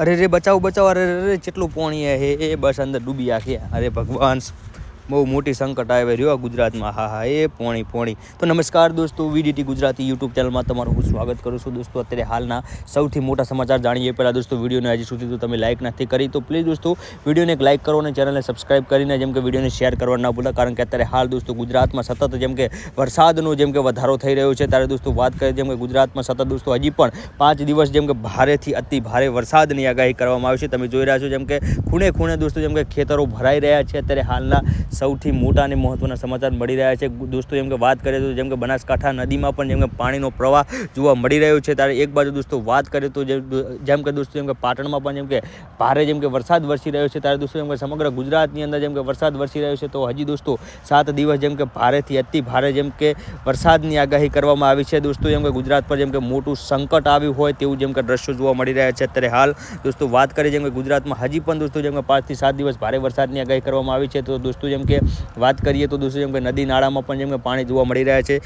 અરે રે, બચાવ બચાવ, અરે રે કેટલું પોણી હે? એ બસ અંદર ડૂબી આખી અરે ભગવાન. બહુ મોટી સંકટ આવી રહ્યો ગુજરાતમાં. હા હા, એ પોણી પોણી. તો નમસ્કાર દોસ્તો, વીડીટી ગુજરાતી યુટ્યુબ ચેનલમાં તમારું હું સ્વાગત કરું છું. દોસ્તો, અત્યારે હાલના સૌથી મોટા સમાચાર જાણીએ પહેલાં દોસ્તો, વિડીયોને હજી સુધી તો તમે લાઇક નથી કરી, તો પ્લીઝ દોસ્તો, વિડીયોને એક લાઇક કરો અને ચેનલને સબસ્ક્રાઇબ કરીને જેમ કે વિડીયોને શેર કરવા ના ભૂલા કારણ કે અત્યારે હાલ દોસ્તો ગુજરાતમાં સતત જેમ કે વરસાદનો જેમ કે વધારો થઈ રહ્યો છે, ત્યારે દોસ્તો વાત કરીએ જેમ કે ગુજરાતમાં સતત દોસ્તો હજી પણ પાંચ દિવસ જેમ કે ભારેથી અતિ ભારે વરસાદની આગાહી કરવામાં આવી છે. તમે જોઈ રહ્યા છો જેમ કે ખૂણે ખૂણે દોસ્તો જેમ કે ખેતરો ભરાઈ રહ્યા છે. અત્યારે હાલના સૌથી મોટા અને મહત્ત્વના સમાચાર મળી રહ્યા છે દોસ્તો જેમ કે વાત કરીએ તો જેમ કે બનાસકાંઠા નદીમાં પણ જેમ કે પાણીનો પ્રવાહ જોવા મળી રહ્યો છે ત્યારે એક બાજુ દોસ્તો વાત કરીએ તો જેમ કે દોસ્તો જેમ કે પાટણમાં પણ જેમ કે ભારે જેમ કે વરસાદ વરસી રહ્યો છે ત્યારે દોસ્તો જેમ કે સમગ્ર ગુજરાતની અંદર જેમ કે વરસાદ વરસી રહ્યો છે તો હજી દોસ્તો સાત દિવસ જેમ કે ભારેથી અતિ ભારે જેમ કે વરસાદની આગાહી કરવામાં આવી છે દોસ્તો જેમ કે ગુજરાત પર જેમ કે મોટું સંકટ આવ્યું હોય તેવું જેમ કે દ્રશ્યો જોવા મળી રહ્યા છે અત્યારે હાલ દોસ્તો વાત કરીએ જેમ કે ગુજરાતમાં હજી પણ દોસ્તો જેમ કે પાંચથી સાત દિવસ ભારે વરસાદની આગાહી કરવામાં આવી છે તો દોસ્તો જેમ કે વાત કરીએ તો દોસ્તો જેમ કે નદી નાળામાં પણ જેમ કે પાણી જોવા મળી રહ્યા છે.